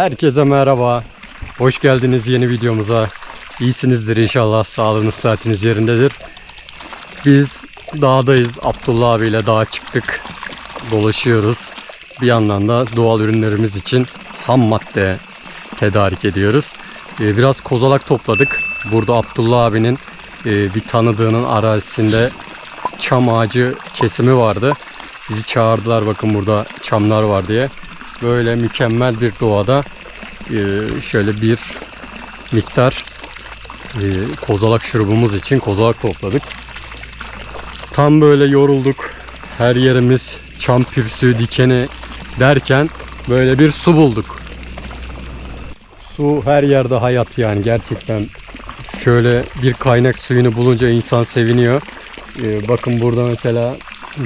Herkese merhaba. Hoş geldiniz yeni videomuza. İyisinizdir inşallah. Sağlığınız saatiniz yerindedir. Biz dağdayız. Abdullah abiyle dağa çıktık. Dolaşıyoruz. Bir yandan da doğal ürünlerimiz için ham madde tedarik ediyoruz. Ee, Biraz kozalak topladık. Burada Abdullah abinin e, bir tanıdığının arazisinde çam ağacı kesimi vardı. Bizi çağırdılar bakın burada çamlar var diye. Böyle mükemmel bir doğada e, şöyle bir miktar e, kozalak şurubumuz için kozalak topladık. Tam böyle yorulduk. Her yerimiz çam pürsü, dikeni derken böyle bir su bulduk. Su her yerde hayat yani gerçekten. Şöyle bir kaynak suyunu bulunca insan seviniyor. Ee, bakın burada mesela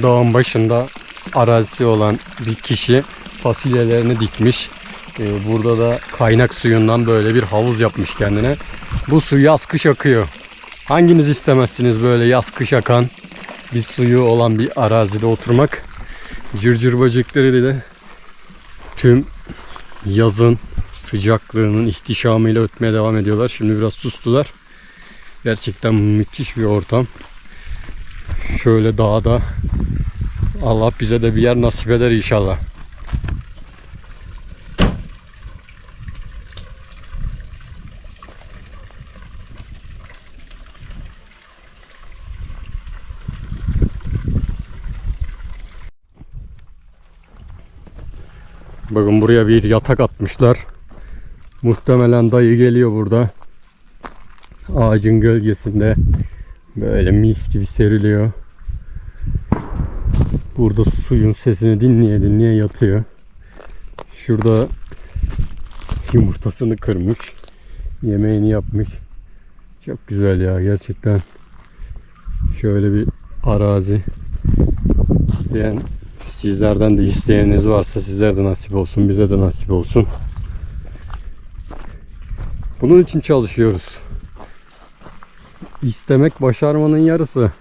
dağın başında arazisi olan bir kişi fasulyelerini dikmiş. Ee, burada da kaynak suyundan böyle bir havuz yapmış kendine. Bu su yaz kış akıyor. Hanginiz istemezsiniz böyle yaz kış akan bir suyu olan bir arazide oturmak? Cırcır böcekleri de tüm yazın sıcaklığının ihtişamıyla ötmeye devam ediyorlar. Şimdi biraz sustular. Gerçekten müthiş bir ortam. Şöyle dağda Allah bize de bir yer nasip eder inşallah. Bakın buraya bir yatak atmışlar. Muhtemelen dayı geliyor burada. Ağacın gölgesinde böyle mis gibi seriliyor. Burada suyun sesini dinleye dinleye yatıyor. Şurada yumurtasını kırmış. Yemeğini yapmış. Çok güzel ya gerçekten. Şöyle bir arazi. İsteyen sizlerden de isteyeniniz varsa sizler de nasip olsun. Bize de nasip olsun. Bunun için çalışıyoruz. İstemek başarmanın yarısı.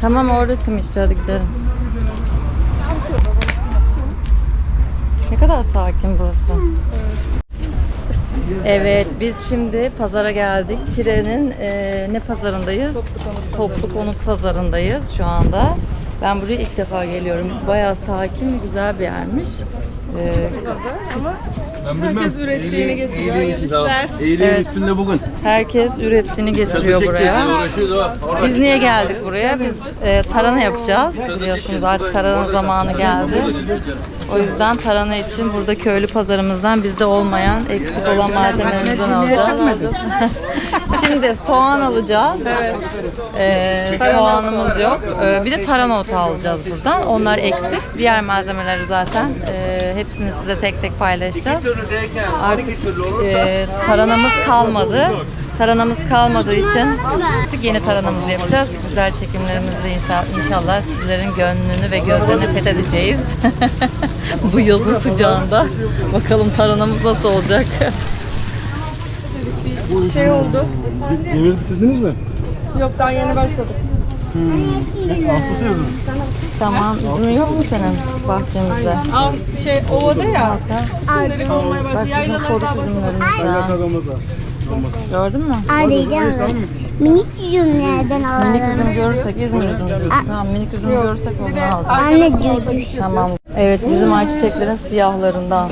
Tamam oradasın işte hadi gidelim. Ne kadar sakin burası. Evet biz şimdi pazara geldik. Tire'nin e, ne pazarındayız? Toplu konut pazarındayız şu anda. Ben buraya ilk defa geliyorum. Bayağı sakin, güzel bir yermiş. E, Herkes ürettiğini getiriyor. İyiliğin Evet. üstünde bugün. herkes ürettiğini getiriyor buraya. Biz niye geldik buraya? Biz e, tarhana yapacağız. Biliyorsunuz artık tarhana zamanı geldi. O yüzden tarhana için burada köylü pazarımızdan bizde olmayan, eksik olan malzemelerimizden alacağız. Şimdi soğan alacağız. Ee, soğanımız yok. Ee, bir de tarhana otu alacağız buradan. Onlar eksik. Diğer malzemeleri zaten e, hepsini size tek tek paylaşacağız. Artık e, taranamız kalmadı. Taranamız kalmadığı için artık yeni taranamızı yapacağız. Güzel çekimlerimizle inşa- inşallah sizlerin gönlünü ve gözlerini fethedeceğiz. Bu yazın sıcağında. Bakalım taranamız nasıl olacak. Şey oldu. Yemeği bitirdiniz mi? Yok daha yeni başladık. Yazın. tamam. Üzümün yok mu senin bahçemizde? Al şey ovada ya. Şimdilik olmaya Bak başladı. bizim Yaylalar koruk daha başladı. üzümlerimiz ya. Gördün mü? Arayacağım. Minik üzümlerden Minik alalım. üzüm görürsek İzmir üzüm diyoruz. Tamam minik üzüm görürsek onu alacağız. Anne diyordu. Tamam. Evet bizim ayçiçeklerin siyahlarından.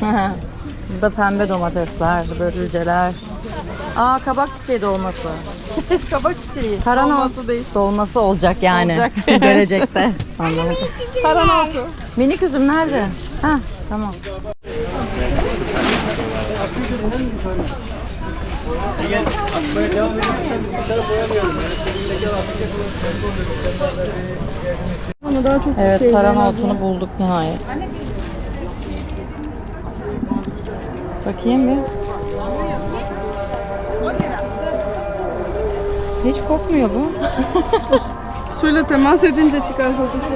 Burada pembe domatesler, börülceler. Aa kabak çiçeği dolması. Kabak çiçeği. Tarhana Olması değil. dolması olacak yani. Olacak. Gelecekte. Anladım. Tarhana otu. Minik üzüm nerede? Ha tamam. Evet şey tarhana otunu bulduk nihayet. Bakayım bir. Hiç kokmuyor bu. Suyla temas edince çıkar kokusu.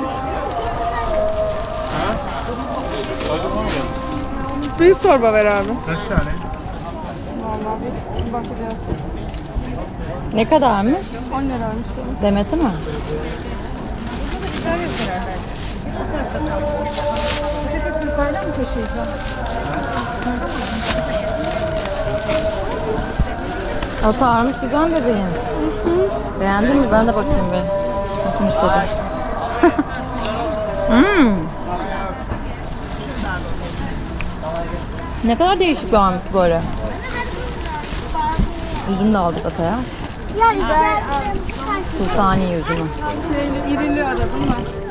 Büyük torba ver abi. Kaç tane? Vallahi bir bakacağız. Ne kadarmış? 10 liraymış. Demeti mi? Ata armut güzel bebeğim. Beğendin mi? Ben de bakayım bir. Nasılmış tadı? hmm. Ne kadar değişik bir armut böyle. Üzüm de aldık Ata'ya. Ya güzel. Sultani üzümü. Şeyli, irili aradım ben.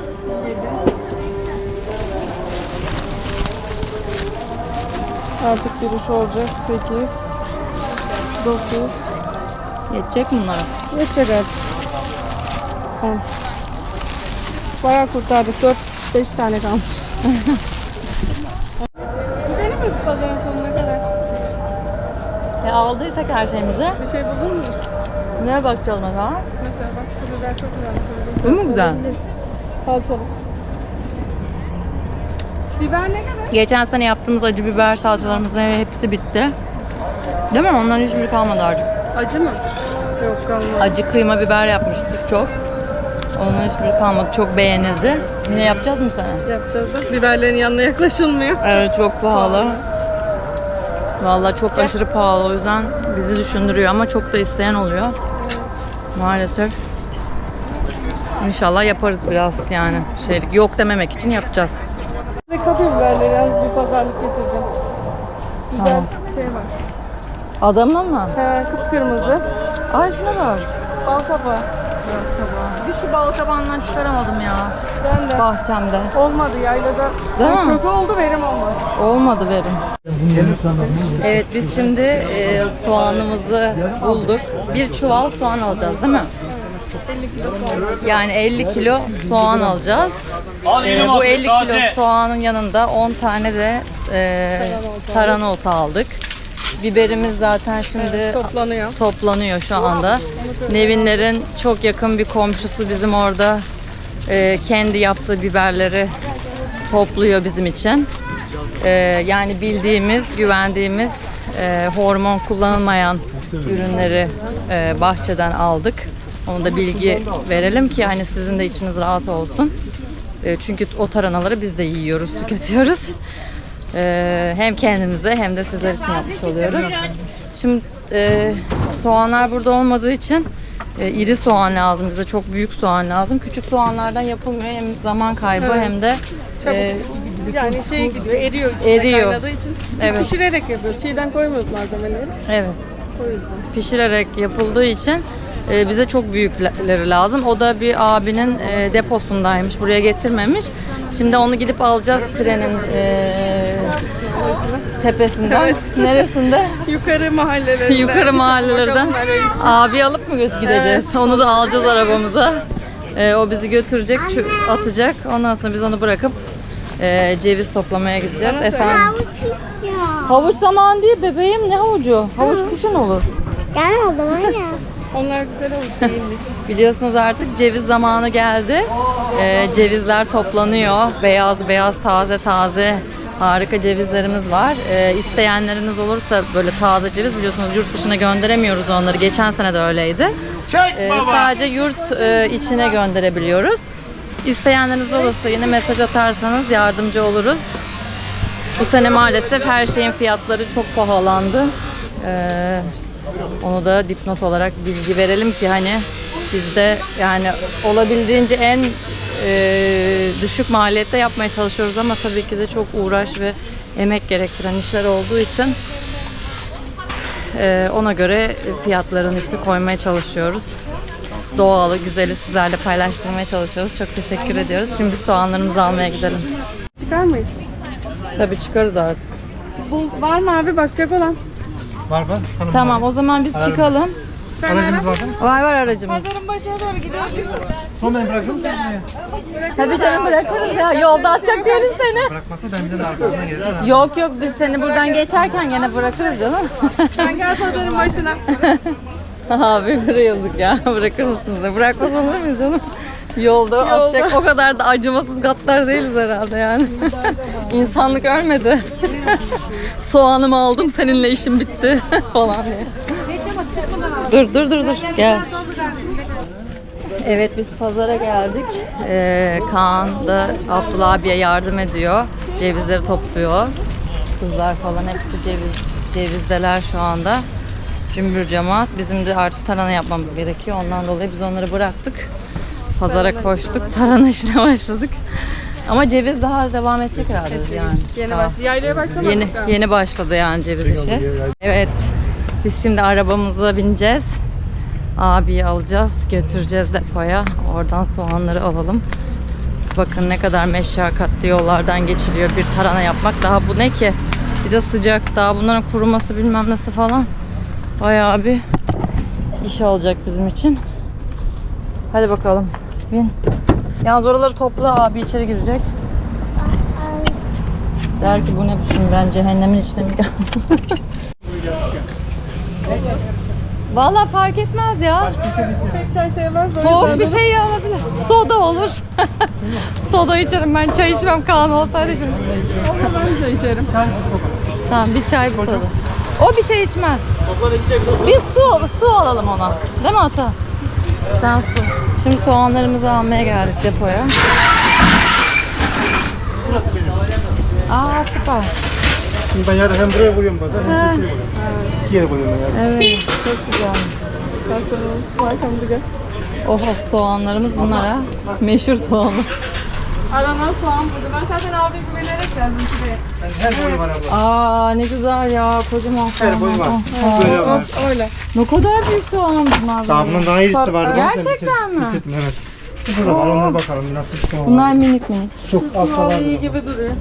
Artık bir iş olacak. 8 9 Yetecek mi bunlar? Yetecek artık. 10 Bayağı kurtardık. 4 5 tane kalmış. aldıysak her şeyimizi. Bir şey bulur muyuz? Neye bakacağız mesela? Mesela bak şu biber çok güzel. Bu mu güzel? Salçalı. Biber ne kadar? Geçen sene yaptığımız acı biber salçalarımızın hepsi bitti. Değil mi? Onların hiçbiri kalmadı artık. Acı mı? Yok kalmadı. Acı kıyma biber yapmıştık çok. Onun hiçbiri kalmadı. Çok beğenildi. Yine yapacağız mı sene? Yapacağız da. Biberlerin yanına yaklaşılmıyor. Evet çok pahalı. Vallahi çok aşırı pahalı o yüzden bizi düşündürüyor ama çok da isteyen oluyor. Maalesef. İnşallah yaparız biraz yani. Şeylik yok dememek için yapacağız. Ve kapya biberleri yalnız bir pazarlık getireceğim. Güzel Tamam. şey var. Adamın mı? He, kıpkırmızı. Ay şuna bak. Bal kabağı. Bir şu bal kabağından çıkaramadım ya Ben de. bahçemde. Olmadı yaylada. Değil mi? Kökü oldu verim olmadı. Olmadı verim. Evet biz şimdi e, soğanımızı bulduk. Bir çuval soğan alacağız değil mi? 50 kilo soğan. Yani 50 kilo soğan alacağız. E, bu 50 kilo soğanın yanında 10 tane de e, tarhana otu aldık. Biberimiz zaten şimdi Toplanıyor. toplanıyor şu anda. Nevinlerin çok yakın bir komşusu bizim orada e, kendi yaptığı biberleri topluyor bizim için. E, yani bildiğimiz, güvendiğimiz e, hormon kullanılmayan ürünleri e, bahçeden aldık. Onu da bilgi verelim ki hani sizin de içiniz rahat olsun. E, çünkü o tarhanaları biz de yiyoruz, tüketiyoruz. E, hem kendimize hem de sizler için yapmış oluyoruz. Şimdi e, soğanlar burada olmadığı için e, iri soğan lazım bize çok büyük soğan lazım. Küçük soğanlardan yapılmıyor hem zaman kaybı Evet. hem de Çabuk. e, Yani şey gidiyor, eriyor içinde Eriyor. kaynadığı için. Biz Evet. pişirerek yapıyoruz. Çiğden koymuyoruz malzemeleri. evet O yüzden. pişirerek yapıldığı için e, bize çok büyükleri lazım. O da bir abinin e, deposundaymış. Buraya getirmemiş. Şimdi onu gidip alacağız trenin e, tepesinden. Evet. Neresinde? Yukarı mahallelerinden. Yukarı mahallelerden abi alıp mı gideceğiz? Evet. Onu da alacağız arabamıza. Ee, o bizi götürecek, atacak. Ondan sonra biz onu bırakıp e, ceviz toplamaya gideceğiz. Evet, Efendim. Havuç. Havuç zamanı değil bebeğim ne havucu? Havuç kışın olur. Yani o zaman ya. Onlar güzel olmuş değilmiş. Biliyorsunuz artık ceviz zamanı geldi. Ee, cevizler toplanıyor. Beyaz beyaz taze taze harika cevizlerimiz var. Ee, isteyenleriniz olursa böyle taze ceviz biliyorsunuz yurt dışına gönderemiyoruz onları. Geçen sene de öyleydi. Ee, sadece yurt e, içine gönderebiliyoruz. İsteyenleriniz olursa yine mesaj atarsanız yardımcı oluruz. Bu sene maalesef her şeyin fiyatları çok pahalandı. Ee, onu da dipnot olarak bilgi verelim ki hani biz de yani olabildiğince en e, düşük maliyette yapmaya çalışıyoruz ama tabii ki de çok uğraş ve emek gerektiren işler olduğu için e, ona göre fiyatlarını işte koymaya çalışıyoruz. Doğalı, güzeli sizlerle paylaştırmaya çalışıyoruz. Çok teşekkür ediyoruz. Şimdi soğanlarımızı almaya gidelim. Çıkar mıyız? Tabii çıkarız artık. Bu var mı abi bakacak olan? Var var. Hanım Tamam o zaman biz çıkalım. Sen Aracımız ara. var değil mi? Var var aracımız. Pazarın başına doğru gidiyoruz. Son beni bırakır mısın? Tabii canım bırakırız ya. Yolda atacak değiliz seni. Bırakmazsa ben bir de arkamdan gelirim. Yok yok biz seni buradan geçerken gene bırakırız canım. Sen gel pazarın başına. Abi bir yazık ya. Bırakır mısınız? da? Bırakmaz olur muyuz canım? Yolda atacak o kadar da acımasız gaddar değiliz herhalde yani. İnsanlık ölmedi. Soğanımı aldım seninle işim bitti falan diye. Dur dur dur dur gel. Evet biz pazara geldik. Ee, Kaan da Abdullah abiye yardım ediyor. Cevizleri topluyor. Kızlar falan hepsi ceviz, cevizdeler şu anda. Cümbür cemaat. Bizim de artık tarhana yapmamız gerekiyor. Ondan dolayı biz onları bıraktık. Pazara koştuk. Tarhana işine başladık. Ama ceviz daha devam edecek herhalde yani. Yeni Daha. baş, yaylaya başlamadık Yeni yeni başladı yani ceviz işi. Evet. Biz şimdi arabamıza bineceğiz. Abiyi alacağız, götüreceğiz depoya. Oradan soğanları alalım. Bakın ne kadar meşakkatli yollardan geçiliyor bir tarhana yapmak. Daha bu ne ki? Bir de sıcak. Daha bunların kuruması bilmem nasıl falan. Bayağı bir iş olacak bizim için. Hadi bakalım. Bin. Yalnız oraları topla abi içeri girecek. Der ki bu ne biçim ben cehennemin içine mi geldim? Valla fark etmez ya. Pek çay sevmez. o Soğuk yüzden bir şey alabilir. Soda olur. Soda içerim ben çay içmem Kaan olsaydı şimdi. Ama ben çay içerim. Tamam bir çay bir soda. O bir şey içmez. Biz su, su alalım ona. Değil mi Ata? Sen su. Şimdi soğanlarımızı almaya geldik depoya. Burası benim. Aa süper. Şimdi ben yarın hem buraya koyuyorum bazen hem de şuraya koyuyorum. İki yere koyuyorum yarın. Evet çok güzelmiş. Ben sana welcome to go. Oho soğanlarımız bunlar ha. Meşhur soğanı. Aranan soğan burada. Ben zaten abi güvenerek geldim şuraya. Her boyu var abla. Aa ne güzel ya kocaman soğan. Her boyu var. Aa, Böyle var. Öyle. Ne kadar büyük soğan bunlar. Daha bundan daha iyisi var. Gerçekten mi? Bitirdim evet. Şurada var onlara bakalım. Nasıl şey Bunlar minik minik. Çok altta var. İyi gibi duruyor.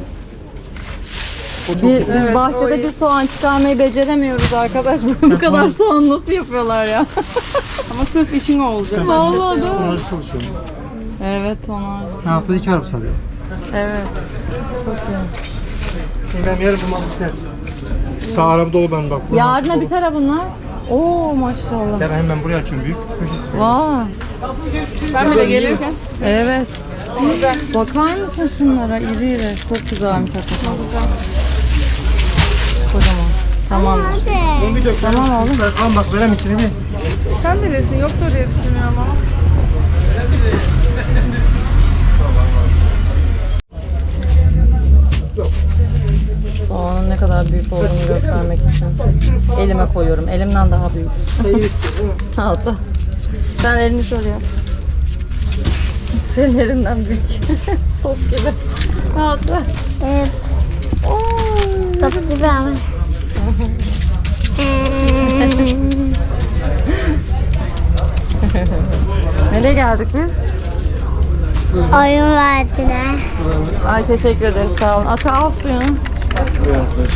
Bir, biz bahçede bir soğan çıkarmayı beceremiyoruz arkadaş. Bu kadar soğan nasıl yapıyorlar ya? Ama sırf işin o olacak. Vallahi da. Onları çalışıyorum. Evet onlar. Ben haftada iki araba salıyorum. Evet. Çok iyi. Ben yarın bu malı biter. Daha araba dolu ben bak. Yarına biter ha bunlar. Oo maşallah. Yarın hemen buraya açıyorum büyük. Vay. Ben bile gelirken. Evet. Bakar mısın şunlara? İri iri. Çok güzelmiş hakikaten. Kocaman. Tamam. Bunu bir dök. Tamam oğlum. Al bak verem içine bir. Sen bilirsin. Yoktur diye düşünüyorum ama. Soğanın ne kadar büyük olduğunu göstermek için elime koyuyorum. Elimden daha büyük. Altta. Sen elini şöyle yap. Senin elinden büyük. Top gibi. Altta. Evet. Kapı gibi ama. Nereye geldik biz? Oyun vaatine. Ay teşekkür ederiz sağ olun. Ata al suyunu.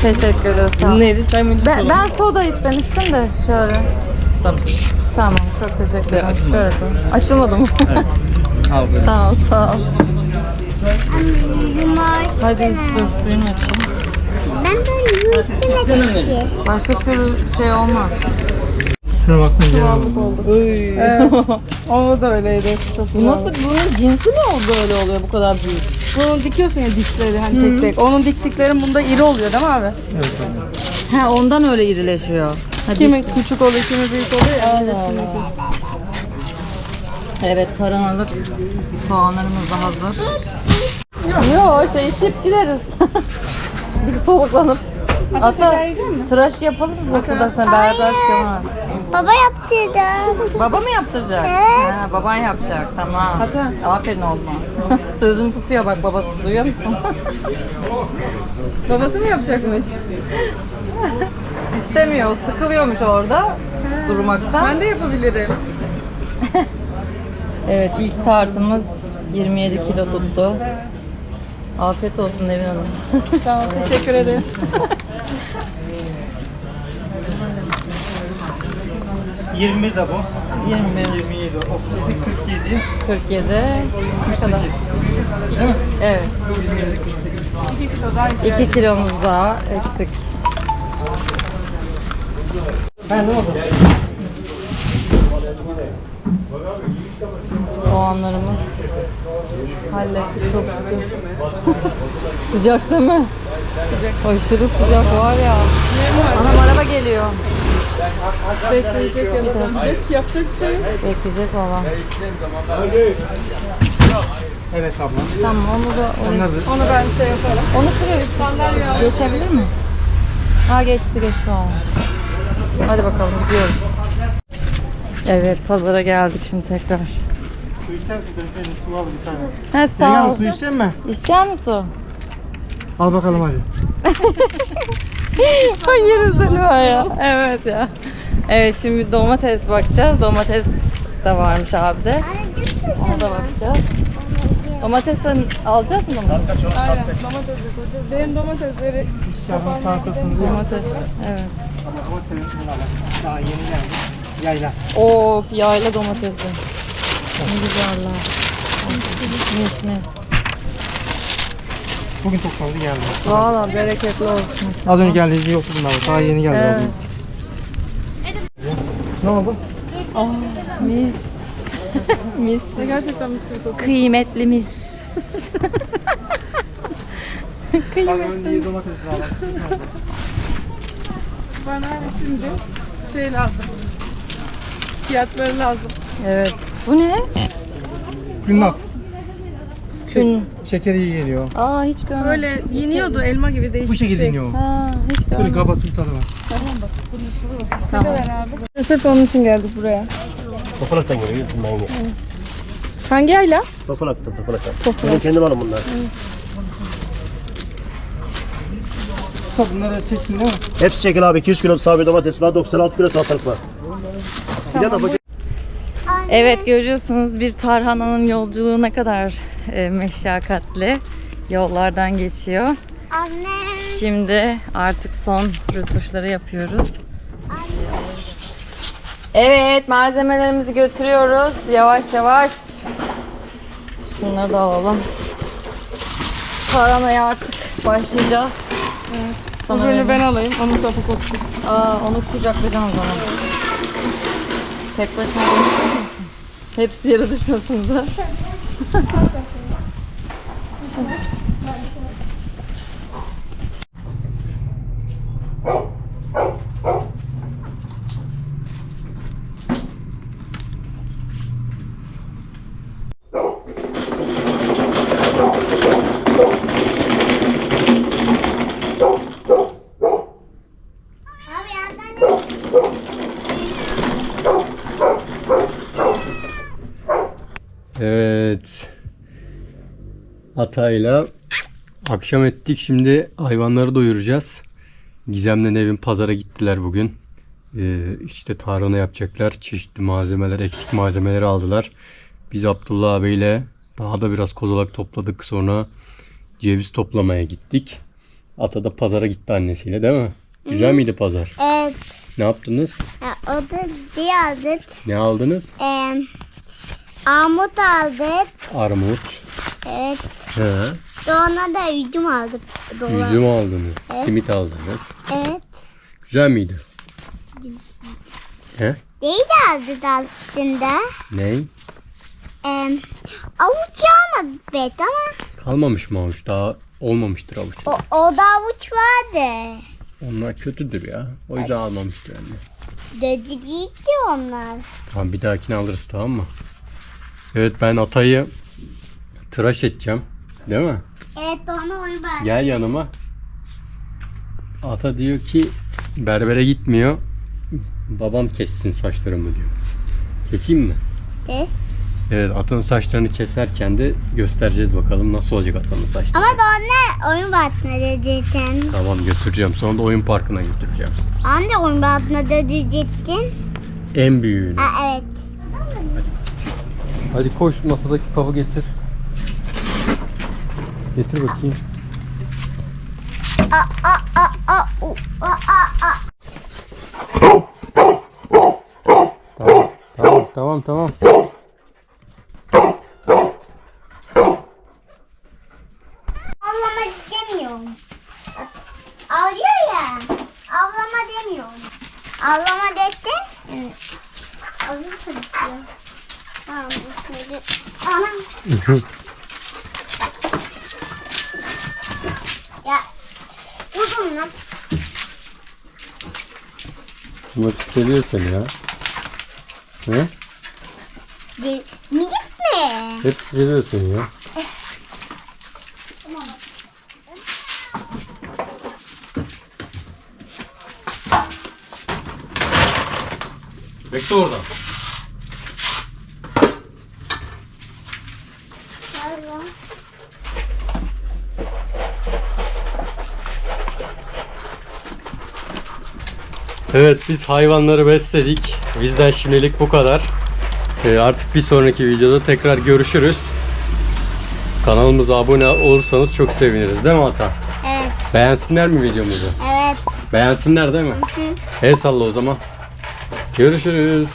Teşekkür ederiz sağ olun. Neydi? Çay mıydı? Ben, ben soda istemiştim de şöyle. Tamam. Tamam çok teşekkür ederim. açılmadı. Şöyle koy. Açılmadı mı? Al böyle. sağ ol sağ ol. Hadi dur suyunu açayım. Ben böyle demedim ki. Başka türlü şey olmaz. Şuna baksana gel. Evet. Onu da öyleydi. Çok Bu nasıl bunun cinsi mi oldu öyle oluyor bu kadar büyük? Bunu dikiyorsun ya dişleri hani tek tek. Onun diktiklerin bunda iri oluyor değil mi abi? He ondan öyle irileşiyor. Ha, Kimi küçük oluyor, kimi büyük oluyor. ya. Allah Allah. Evet tarhanalık soğanlarımız da hazır. Yok şey içip gideriz. bir soluklanıp. Misin? tıraş yapalım mı okulda sen beraber yapalım. Baba yaptırdı. Baba mı yaptıracak? Evet. Ha, baban yapacak tamam. Hatta. Aferin oğluma. Sözünü tutuyor bak babası duyuyor musun? Babası mı yapacakmış? İstemiyor sıkılıyormuş orada durmaktan. Ben de yapabilirim. Evet ilk tartımız 27 kilo tuttu. Afiyet olsun Nevin Hanım. Sağ ol, teşekkür ederim. 21 de bu. 21, 27, 37, 47. 47, ne kadar? Değil mi? Evet. 2 kilo daha 2 kilomuz daha eksik. Ha ne oldu? Soğanlarımız hallettik çok şükür. Sıcak değil mi? Sıcak. Aşırı sıcak var ya. Anam araba geliyor. Bekleyecek yapabilecek. Yapacak bir şey yok. Bekleyecek valla. Evet abla. Tamam onu da oraya- Onu ben şey yaparım. Onu şuraya bir geçebilir mi? Ha geçti geçti valla. Hadi bakalım gidiyoruz. Evet pazara geldik şimdi tekrar. Su içer misin? Ben senin su al bir tane. Ha sağ Yengem ol. su içecek mi? İster misin su? Al bakalım hadi. Hayır üzülme ya. Evet ya. Evet şimdi domates bakacağız. Domates de varmış abi de. Ona da bakacağız. Domates sen alacağız mı domates? Aynen. Domates yapacağız. Benim domatesleri Şarkının salatasını diyor. Domates. Evet. Ama telefonu al. Daha yeni geldi. Yayla. Of yayla domatesi. Ne güzeller. Mis mis. Bugün toplandı geldi. Valla bereketli olsun. Az önce geldiğinde yoktu bunlar. Daha yeni geldi. Evet. Ne oldu? Oh, mis. mis. Gerçekten mis gibi kokuyor. Kıymetli mis. Az önce domates al. Bana şimdi şey lazım. Fiyatları lazım. Evet. Bu ne? Günnap. Gün. Şekeri iyi geliyor. Aa hiç görmedim. Böyle yeniyordu elma gibi değişik Bu şekilde şey. iniyor. Ha hiç Şöyle görmedim. kabası bir tadı var. Tamam. Sırf onun için geldik buraya. Topalaktan geliyor, bundan geliyor. Hangi yayla? Topalaktan, topalaktan. Benim kendi malım bunlar. Bunları çektin değil mi? Hepsi şekil abi. 200 kilo sabit domates var, 96 kilo salatalık var. Bir de bacak Evet görüyorsunuz bir tarhananın yolculuğu ne kadar e, meşakkatli yollardan geçiyor. Anne. Şimdi artık son rötuşları yapıyoruz. Evet malzemelerimizi götürüyoruz yavaş yavaş. Şunları da alalım. Tarhanaya artık başlayacağız. Evet. Sana Öbürünü ben alayım. Onun sapı koptu. Aa, onu kucaklayacağım o zaman. Tek başına. Hepsi yere düşmesin de. Abi yandan Evet. Atayla akşam ettik. Şimdi hayvanları doyuracağız. Gizem'le Nevin pazara gittiler bugün. Ee, işte tarhana yapacaklar. Çeşitli malzemeler, eksik malzemeleri aldılar. Biz Abdullah abiyle daha da biraz kozalak topladık. Sonra ceviz toplamaya gittik. Ata da pazara gitti annesiyle değil mi? Güzel miydi pazar? Evet. Ne yaptınız? Ya, o da diye aldık. Ne aldınız? Ee, armut aldık. Armut. Evet. He. Sonra da üzüm aldık. Dolar. Üzüm aldınız. Simit aldınız. Evet. Güzel miydi? He? Neyi de aldık aslında? Ney? Ee, avuç almadık bet ama Kalmamış mı avuç? Daha olmamıştır avuç. o, o da avuç vardı. Onlar kötüdür ya. O yüzden almamıştır anne. Dödücüydü onlar. Tamam bir dahakine alırız tamam mı? Evet ben Atay'ı tıraş edeceğim. Değil mi? Evet onu oy ben. Gel yanıma. Ata diyor ki berbere gitmiyor. Babam kessin saçlarımı diyor. Keseyim mi? Kes. Evet Ata'nın saçlarını keserken de göstereceğiz bakalım nasıl olacak Ata'nın saçları. Ama da anne oyun batına dödücüydün. Tamam götüreceğim. Sonra da oyun parkına götüreceğim. Anne oyun batına dödücüydün. En büyüğünü. Aa, evet. Hadi koş masadaki kabı getir. Getir bakayım. Tamam. Tamam tamam tamam. Avlama demiyorum. Ağlıyor ya. Avlama demiyorum. Avlama desin. Avlama diyor. Tamam. Şimdi Ya Bak seviyor seni ya. He? Mi? Hep seviyor seni ya. Bekle orada. Evet biz hayvanları besledik. Bizden şimdilik bu kadar. Ee, artık bir sonraki videoda tekrar görüşürüz. Kanalımıza abone olursanız çok seviniriz değil mi Ata? Evet. Beğensinler mi videomuzu? Evet. Beğensinler değil mi? El salla o zaman. Görüşürüz.